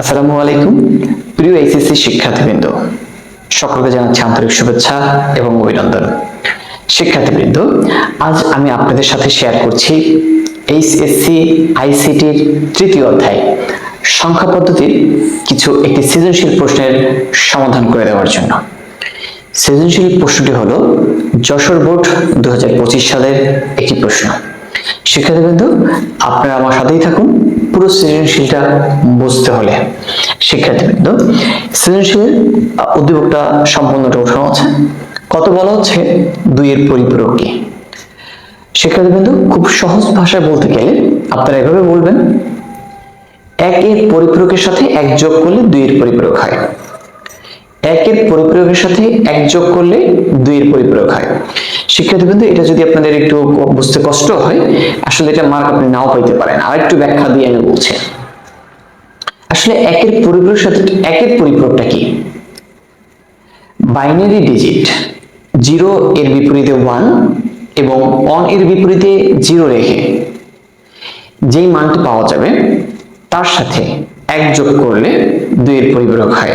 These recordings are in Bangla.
আসসালামু আলাইকুম, প্রিয় এইচএসসি শিক্ষার্থীবৃন্দ। সকলকে জানাচ্ছি আন্তরিক শুভেচ্ছা এবং অভিনন্দন। শিক্ষার্থীবৃন্দ, আজ আমি আপনাদের সাথে শেয়ার করছি এইচএসসি আইসিটির তৃতীয় অধ্যায়। সংখ্যা পদ্ধতির কিছু একটি সৃজনশীল প্রশ্নের সমাধান করে দেওয়ার জন্য। সৃজনশীল প্রশ্নটি হলো, যশোর বোর্ড দু হাজার পঁচিশ সালের একটি প্রশ্ন। শিক্ষার্থীবৃন্দ, আপনারা আমার সাথেই থাকুন। পুরো সৃজনশীলটা বুঝতে হলে শিক্ষার্থীবৃন্দ সৃজনশীল উদ্দীপকটা সম্পূর্ণটা উঠানো আছে। কত বলা হচ্ছে? দুইয়ের পরিপূরক কি? শিক্ষার্থীবৃন্দ খুব সহজ ভাষায় বলতে গেলে আপনারা এভাবে বলবেন এক এর পরিপূরকের সাথে এক যোগ করলে দুইয়ের পরিপূরক হয়। একের পরিপূরকের সাথে এক যোগ করলে দুইয়ের পরিপূরক হয়। শিক্ষার্থীবৃন্দ এটা যদি আপনাদের একটু বুঝতে কষ্ট হয়, আসলে এটা মার্ক আপনি নাও পাইতে পারেন। আর একটু ব্যাখ্যা দিয়ে আমি বলছি। আসলে একের পরিপূরকের সাথে, একের পরিপূরকটা কি? বাইনারি ডিজিট জিরো এর বিপরীতে ওয়ান এবং অন এর বিপরীতে জিরো রেখে যেই মানটি পাওয়া যাবে, তার সাথে এক যোগ করলে দুইয়ের পরিপূরক হয়।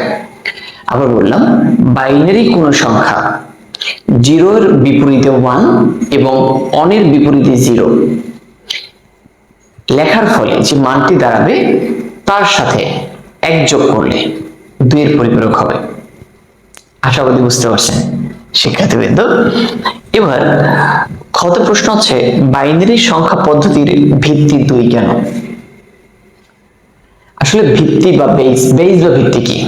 আবার বললাম, বাইনারি কোন সংখ্যা জিরোর বিপরীতে ওয়ান এবং অনের বিপরীতে জিরো লেখার ফলে যে মানটি দাঁড়াবে, তার সাথে এক যোগ করলে দুইয়ের পরিপূরক হবে। আশা করি বুঝতে পারছেন, শিক্ষার্থীবৃন্দ? এবার ক্ষত প্রশ্ন হচ্ছে, বাইনারি সংখ্যা পদ্ধতির ভিত্তি দুই কেন? আসলে ভিত্তি বা বেস বেস বা ভিত্তি কি?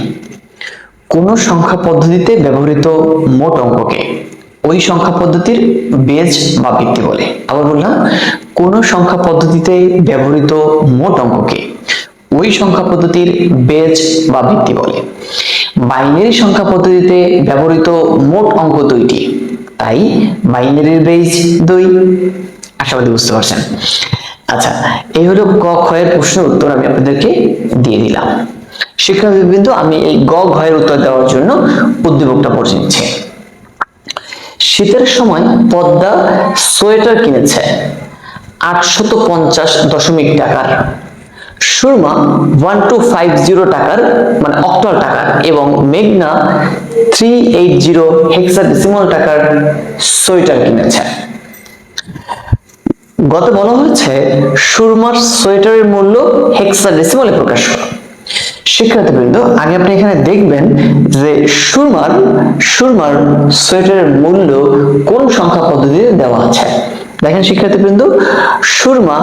কোন সংখ্যা পদ্ধতিতে ব্যবহৃত মোট অঙ্ককে ওই সংখ্যা পদ্ধতির বেজ বা ভিত্তি বলে। আবার বললাম, কোন সংখ্যা পদ্ধতিতে ব্যবহৃত মোট অঙ্ককে ওই সংখ্যা পদ্ধতির বেজ বা ভিত্তি বলে। বাইনারি সংখ্যা পদ্ধতিতে ব্যবহৃত মোট অঙ্ক দুইটি, তাই বাইনারির বেজ দুই। আশাবাদী বুঝতে পারছেন? আচ্ছা এই হলো ক ক্ষয়ের প্রশ্নের উত্তর আমি আপনাদেরকে দিয়ে দিলাম। শিক্ষার্থীবৃন্দ আমি এই গ ঘয়ের উত্তর দেওয়ার জন্য উদ্দীপকটা পড়ে নিচ্ছি শীতের সময় পদ্মা সোয়েটার কিনেছে আটশত পঞ্চাশ দশমিক টাকার। Surma one two five zero টাকার মানে অক্টাল টাকার এবং মেঘনা থ্রি এইট জিরো হেক্সাডেসিমাল টাকার সোয়েটার কিনেছে। গত বলা হয়েছে সুরমার সোয়েটারের মূল্য হেক্সাডেসিমালে প্রকাশ করো। শিক্ষার্থীবৃন্দ, আগে আপনি এখানে দেখবেন যে সুরমার সুরমার সোয়েটারের মূল্য কোন সংখ্যা পদ্ধতিতে দেওয়া আছে। দেখেন শিক্ষার্থীবৃন্দ, Surma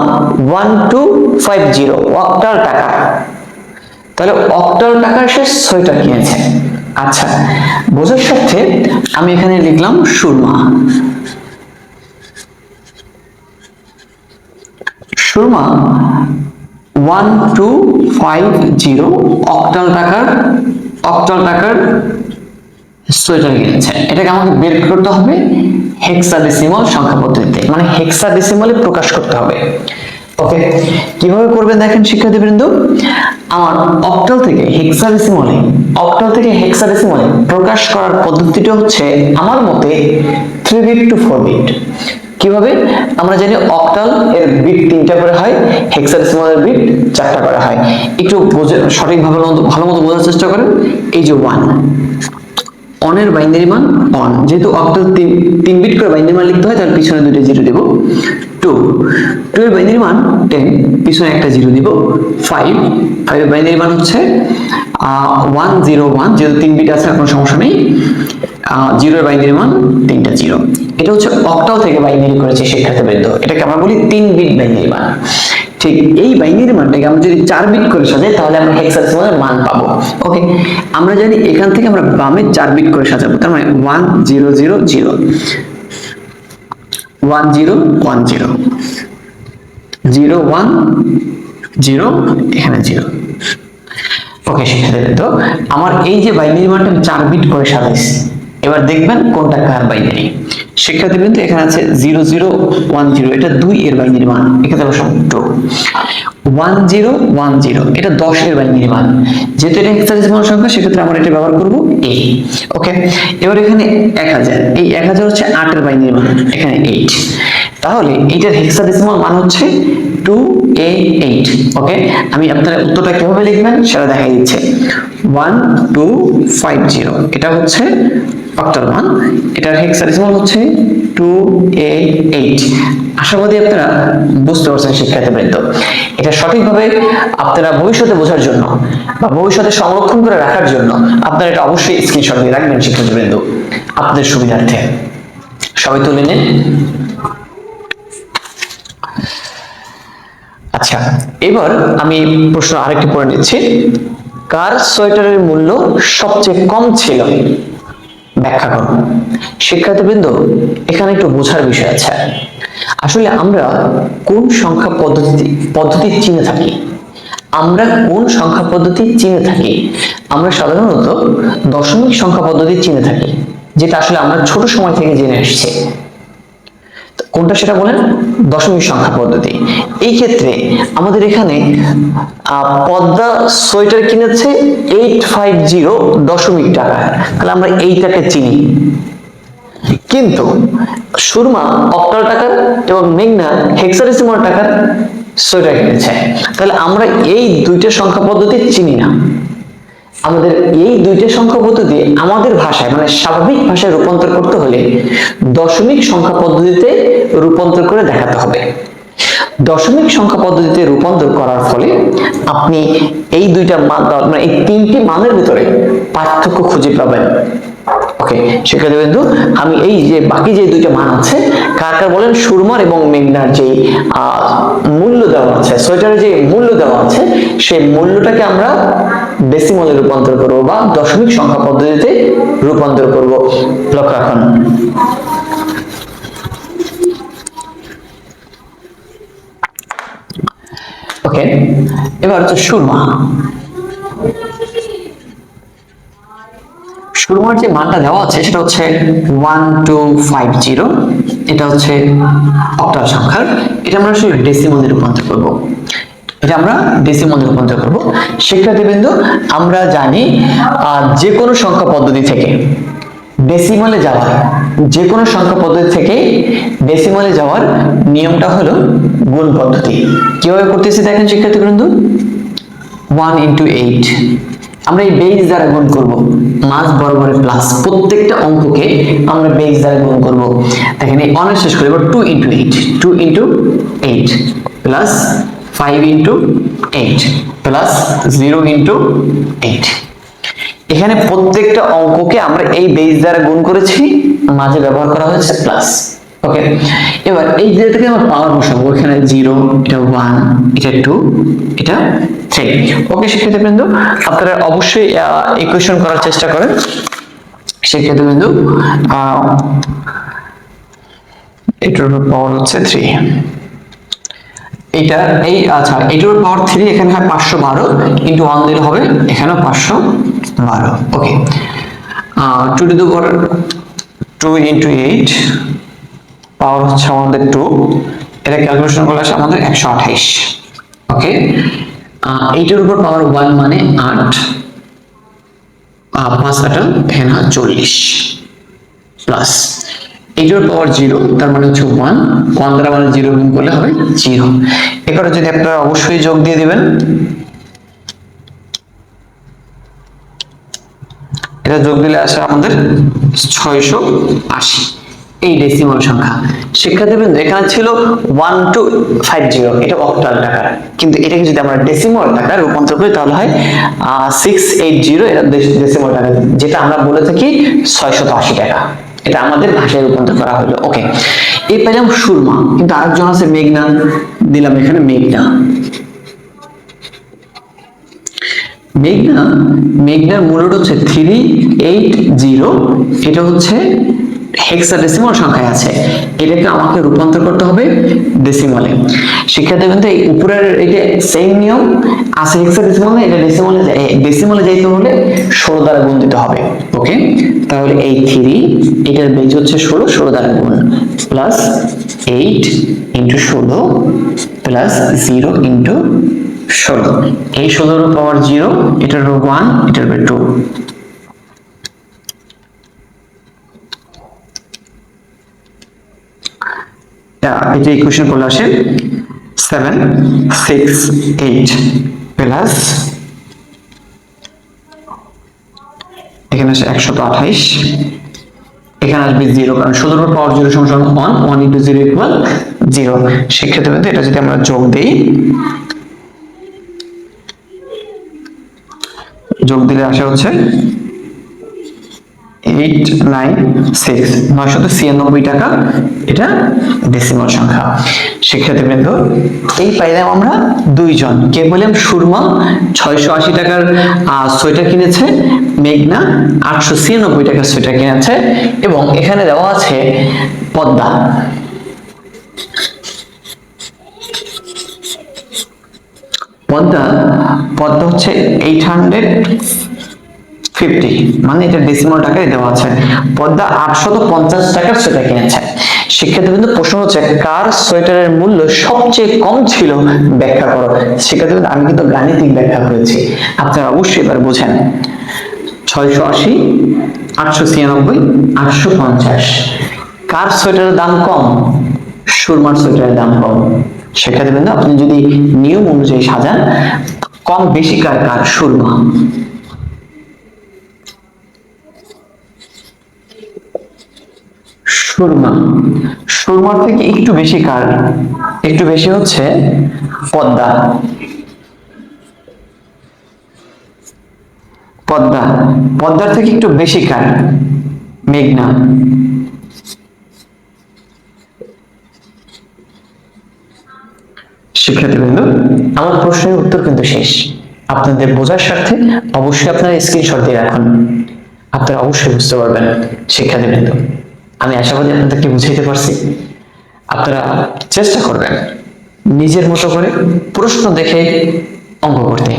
one two five zero octal টাকা। তাহলে অক্টাল টাকার সে সোয়েটার কিনেছে। আচ্ছা বোঝার সাথে আমি এখানে লিখলাম Surma. Surma one two five zero octal টাকার অক্টাল টাকার সোয়েটার এটাকে আমাকে করতে হবে সংখ্যা পদ্ধতিতে। মানে প্রকাশ করতে হবে। ওকে, কীভাবে করবেন দেখেন শিক্ষার্থীবৃন্দ? আমার অক্টাল থেকে হেক্সাডেসিমালে অক্টাল থেকে হেক্সাডেসিমালে প্রকাশ করার পদ্ধতিটা হচ্ছে আমার মতে three bit two four bit কীভাবে? আমরা জানি অক্টাল এর বিট তিনটা করে হয়, হেক্সাডেসিমালের বিট চারটা করে হয়। একটু সঠিকভাবে ভালো মতো বোঝার চেষ্টা করেন। এই যে ওয়ান অনের বাইনারি মান অন যেহেতু অক্টাল তিন বিট করে বাইনারি মান লিখতে হয়, তাহলে পিছনে দুটো জিরো দিব। টু টু এর বাইনারি মান টেন পিছনে একটা জিরো দিব। ফাইভ ফাইভ এর বাইনারি মান হচ্ছে ওয়ান জিরো ওয়ান যেহেতু তিন বিট আছে কোনো সমস্যা নেই জিরোর বাইনারি মান তিনটা জিরো এটা হচ্ছে অক্টাল থেকে বাইনারি করেছে শিক্ষার্থীবৃন্দ এটাকে আমরা বলি তিন বিট বাইনারি মান। ঠিক এই বাইনারি মানটাকে আমরা যদি চার বিট করে সাজাই, তাহলে আমরা হেক্সাডেসিমালের মান পাবো। ওকে আমরা জানি এখান থেকে আমরা বামে চার বিট করে সাজাবো। তার মানে one zero zero zero one zero one zero zero one zero এখানে জিরো ওকে শিক্ষার্থীবৃন্দ আমার এই যে বাইনারি মানটা আমি চার বিট করে সাজাইছি, এবার দেখবেন কোনটা কার বাইনারি শিক্ষার্থীবৃন্দ, এখানে আছে জিরো জিরো ওয়ান জিরো। এটা দুই এর বাইনারি মান এখানে বসাম two one zero one zero. এটা দশ এর বাইনারি মান যেহেতু এটা হেক্সাডেসিমাল সংখ্যা, সেক্ষেত্রে আমরা এটা ব্যবহার করব এ ওকে এবার এখানে এক হাজার। এই এক হাজার হচ্ছে আটের বাইনারি মান এখানে এইট তাহলে এটার হেক্সাডেসিমাল মান হচ্ছে টু এ এইট ওকে আমি আপনার উত্তরটা কীভাবে লিখবেন, সেটা দেখা দিচ্ছে। ওয়ান টু ফাইভ জিরো এটা হচ্ছে অক্টাল মান এটার হেক্সাডেসিমাল হচ্ছে টু এ এইট আশাবাদী আপনারা বুঝতে পারছেন শিক্ষার্থীবৃন্দ এটা সঠিকভাবে আপনারা ভবিষ্যতে বোঝার জন্য বা ভবিষ্যতে সংরক্ষণ করে রাখার জন্য আপনারা এটা অবশ্যই স্ক্রিনশট দিয়ে রাখবেন শিক্ষার্থীবৃন্দ আপনাদের সুবিধার্থে। সবাই তুলে নিন। আচ্ছা এবার আমি প্রশ্ন আরেকটি পড়ে নিচ্ছি। কার সোয়েটারের মূল্য সবচেয়ে কম ছিল? ব্যাখ্যা করুন শিক্ষার্থীবৃন্দ, এখানে একটু বোঝার বিষয় আছে। আসলে আমরা কোন সংখ্যা পদ্ধতি পদ্ধতি চিনে থাকি? আমরা কোন সংখ্যা পদ্ধতি চিনে থাকি? আমরা সাধারণত দশমিক সংখ্যা পদ্ধতি চিনে থাকি, যেটা আসলে আমরা ছোট সময় থেকে জেনে এসেছি। কোনটা সেটা বলেন? দশমিক সংখ্যা পদ্ধতি। এই ক্ষেত্রে আমাদের এখানে পদ্মা সোয়েটার কিনেছে এইট ফাইভ জিরো দশমিক টাকা। তাহলে আমরা এইটাকে চিনি। কিন্তু সুরমা অক্টাল টাকার এবং মেঘনা হেক্সাডেসিমাল টাকার সোয়েটার কিনেছে। তাহলে আমরা এই দুইটা সংখ্যা পদ্ধতি চিনি না। আমাদের এই দুইটা সংখ্যা পদ্ধতি আমাদের ভাষায় মানে স্বাভাবিক ভাষায় রূপান্তর করতে হলে দশমিক সংখ্যা পদ্ধতিতে রূপান্তর করে দেখাতে হবে। দশমিক সংখ্যা পদ্ধতিতে রূপান্তর করার ফলে আপনি এই দুইটা মান মানে এই তিনটি মানের ভিতরে পার্থক্য খুঁজে পাবেন। ওকে, শিক্ষার্থী বিন্দু আমি এই যে বাকি যে দুইটা মান আছে, কার কার বলেন? সুরমার এবং মেঘনার যে মূল্য দেওয়া আছে সোয়েটারের যে মূল্য দেওয়া আছে, সেই মূল্যটাকে আমরা ডেসিমলে রূপান্তর করব বা দশমিক সংখ্যা পদ্ধতিতে রূপান্তর করব। লক্ষ্য রাখুন। ওকে, এবার হচ্ছে সুরমা। সুরমার যে মানটা দেওয়া আছে সেটা হচ্ছে ওয়ান টু ফাইভ জিরো এটা হচ্ছে অক্টাল সংখ্যার। এটা আমরা আসলে ডেসিমলে রূপান্তর করব। এটা আমরা ডেসিমলে রূপান্তর করব। শিক্ষার্থীবৃন্দ, আমরা জানি যে কোনো সংখ্যা পদ্ধতি থেকে ডেসিমলে যাওয়ার যে কোনো সংখ্যা পদ্ধতি থেকে ডেসিমলে যাওয়ার নিয়মটা হলো গুণ পদ্ধতি। কীভাবে করতেছি দেখেন শিক্ষার্থীবৃন্দ? ওয়ান ইন্টু এইট আমরা এই বেস দ্বারা গুণ করব। মাস বরাবর প্লাস প্রত্যেকটা অঙ্ককে আমরা বেস দ্বারা গুণ করব। দেখেন, এই অনেক শেষ করে এবার two into eight two into eight plus five into eight plus zero into eight এখানে প্রত্যেকটা অঙ্ককে আমরা এই বেস দ্বারা গুণ করেছি, মাঝে ব্যবহার করা হয়েছে প্লাস ওকে এবার এই যে থেকে আমরা পাওয়ার বসাবো, এখানে জিরো এটা ওয়ান এটা টু এটা থ্রি ওকে শিক্ষার্থী বিন্দু আপনারা অবশ্যই ইকুয়েশন করার চেষ্টা করেন। শিক্ষার্থী বিন্দু এটার পাওয়ার হচ্ছে থ্রি এটা এই আচ্ছা এটার পাওয়ার থ্রি এখানে হয় পাঁচশো বারো ইন্টু ওয়ান দিলে হবে এখানেও পাঁচশো বারো। Okay two two the power two into eight power হচ্ছে আমাদের টু এটা ক্যালকুলেশন করলে আসে আমাদের একশো আঠাইশ। ওকে এইটার উপর পাওয়ার ওয়ান মানে আট পাঁচ আটা এখানে চল্লিশ প্লাস এইটার পাওয়ার জিরো তার মানে হচ্ছে ওয়ান ওয়ান দ্বারা মানে জিরো গুণ করলে হবে জিরো এখানে যদি আপনারা অবশ্যই যোগ দিয়ে দিবেন, এটা যোগ দিলে আসে আমাদের ছয়শো আশি, এই ডেসিমাল সংখ্যা। শিক্ষার্থীবৃন্দ এখানে ছিল ওয়ান টু ফাইভ জিরো এটা অক্টাল টাকা কিন্তু এটাকে যদি আমরা ডেসিমাল টাকা রূপান্তর করি, তাহলে হয় সিক্স এইট জিরো এটা ডেসিমাল টাকা যেটা আমরা বলে থাকি ছয়শত আশি টাকা। এটা আমাদের ভাষায় রূপান্তর করা হলো। ওকে এই পেলাম সুরমা, কিন্তু আরেকজন আছে মেঘনা, দিলাম এখানে মেঘনা। মেঘনা, মেঘনার মূল্যটা হচ্ছে থ্রি এইট জিরো এটা হচ্ছে হেক্সাডেসিমাল সংখ্যায় আছে। এটাকে আমাকে রূপান্তর করতে হবে ডেসিমালে শিক্ষার্থী কিন্তু এই উপরের এটা সেম নিয়ম আছে হেক্সাডেসিমালে এটা ডেসিমালে ডেসিমালে যাইতে হলে ষোলো দ্বারা গুণ দিতে হবে। ওকে তাহলে এই থ্রি এটার বেজ হচ্ছে ষোলো ষোলো দ্বারা গুণ প্লাস এইট ইন্টু ষোলো প্লাস জিরো ইন্টু ষোলো। এই ষোলোর পাওয়ার জিরো এটার ওয়ান এটার টু এটা ইকুয়েশন করলে আসে সেভেন সিক্স এইট প্লাস এখানে আছে একশত আঠাইশ। এখানে আসবে জিরো, কারণ পাওয়ার জিরো সমান one one into zero equal zero সেক্ষেত্রে কিন্তু এটা যদি আমরা যোগ দিই, যোগ দিলে আসে হচ্ছে এইট নাইন সিক্স নয়শত ছিয়ানব্বই টাকা এটা ডেসিমাল সংখ্যা। সেক্ষেত্রে কিন্তু এই পাইলাম আমরা দুইজন। কে বললাম? সুরমা, ছয়শো আশি টাকার সোয়েটার কিনেছে। মেঘনা, আটশো ছিয়ানব্বই টাকার সোয়েটার কিনেছে। এবং এখানে দেওয়া আছে পদ্মা। পদ্মা পদ্মা হচ্ছে এইট হান্ড্রেড ফিফটি মানে এটা ডেসিমাল টাকায় দেওয়া আছে। পদ্মা আটশত পঞ্চাশ টাকার সোয়েটার কিনেছে। সেক্ষেত্রে কিন্তু প্রশ্ন হচ্ছে, কার সোয়েটারের মূল্য সবচেয়ে কম ছিল? ব্যাখ্যা করো। কিন্তু আমি কিন্তু গাণিতিক ব্যাখ্যা করেছি। আপনারা অবশ্যই এবার বোঝেন। ছয়শো আশি, আটশো ছিয়ানব্বই, আটশো পঞ্চাশ। কার সোয়েটারের দাম কম? সুরমার সোয়েটারের দাম কম। সেক্ষেত্রে আপনি যদি নিয়ম অনুযায়ী সাজান, কম বেশি কার? কার? সুরমা। সুরমা। সুরমার থেকে একটু বেশি কার? একটু বেশি হচ্ছে পদ্মা। পদ্মা। পদ্মার থেকে একটু বেশি কার? মেঘনা। শিক্ষার্থীবৃন্দ আমার প্রশ্নের উত্তর কিন্তু শেষ। আপনাদের বোঝার স্বার্থে অবশ্যই আপনারা স্ক্রিনশট দিয়ে রাখুন। আপনারা অবশ্যই বুঝতে পারবেন শিক্ষার্থীবৃন্দ। আমি আশাবাদী আপনাদেরকে বুঝাইতে পারছি। আপনারা চেষ্টা করবেন নিজের মতো করে প্রশ্ন দেখে অঙ্ক করতে।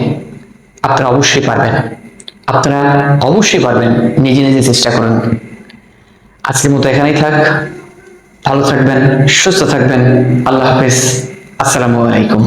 আপনারা অবশ্যই পারবেন। আপনারা অবশ্যই পারবেন, নিজে নিজে চেষ্টা করুন। আজকের মতো এখানেই থাক। ভালো থাকবেন, সুস্থ থাকবেন। আল্লাহ হাফেজ। আসসালামু আলাইকুম।